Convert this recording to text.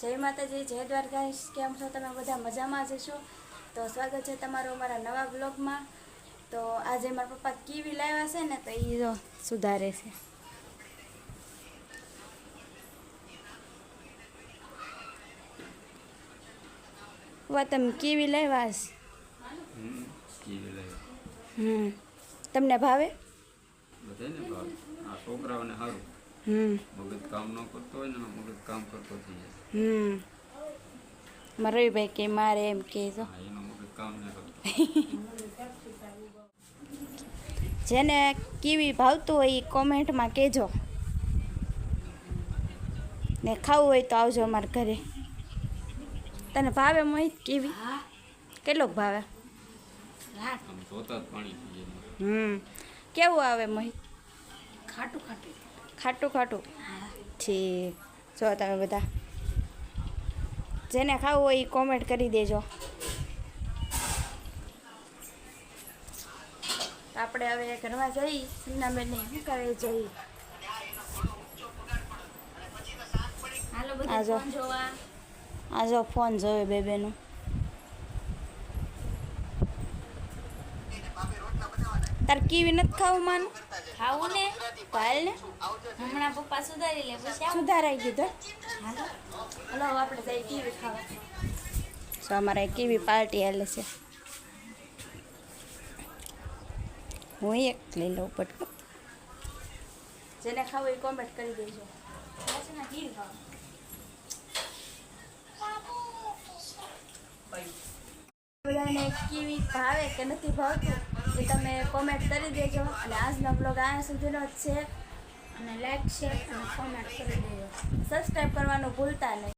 જય માતાજી જય દ્વારકાધીશ. કેમ છો તમે? બધા મજામાં જ છો? તો સ્વાગત છે તમારું અમારા નવા બ્લોગમાં. તો આજે મારા પપ્પા કીવી લાવ્યા છે ને તો એ જો સુધારે છે. વા તમે કીવી લાવ્યા છે હમ, તમને ભાવે? છોકરાઓને સારું મગજ કામ ન કરતો હોય ને મગજ કામ કરતો થઈ જાય. હમ. મારા ભાઈ કે મારે એમ કે છો એનો મગજ કામ ન કરતો. જેને કીવી ભાવતું હોય એ કોમેન્ટમાં કહેજો. ને ખાવું હોય તો આવજો અમારા ઘરે. તને ભાવે મોહિત કીવી? કેટલોક ભાવે? હમ. કેવું આવે મોહિત? ખાટું ખાટું. ખાટું ખાટું. ઠીક. જો તમે બધા જેને ખાવું હોય એ કોમેન્ટ કરી દેજો. આપણે હવે ઘરમાં જઈ સિમનાબેનને શું કરે જઈ? આ જો. ફોન જોવા. બેબેનું. તાર કીવી નથી ખાવું માનું? ખાવું ને પાયલ ને હમણાં પપ્પા સુધારી લે પછી સુધારાઈ કીધું હાલો. આપણે જઈ કીવી ખાવા. સો અમારે કીવી પાર્ટી હાલે છે. હું એક લઈ લઉં પટકો. જેને ખાવું એ કોમેન્ટ કરી દેજો. ખીર ખાવા. બધાને કેવી ભાવે કે નથી ભાવતું એ તમે કોમેન્ટ કરી દેજો અને આજનો બ્લોગ આ સુધીનો જ છે. અને લાઈક શેર અને કોમેન્ટ કરી દેજો. સબસ્ક્રાઈબ કરવાનું ભૂલતા નહીં.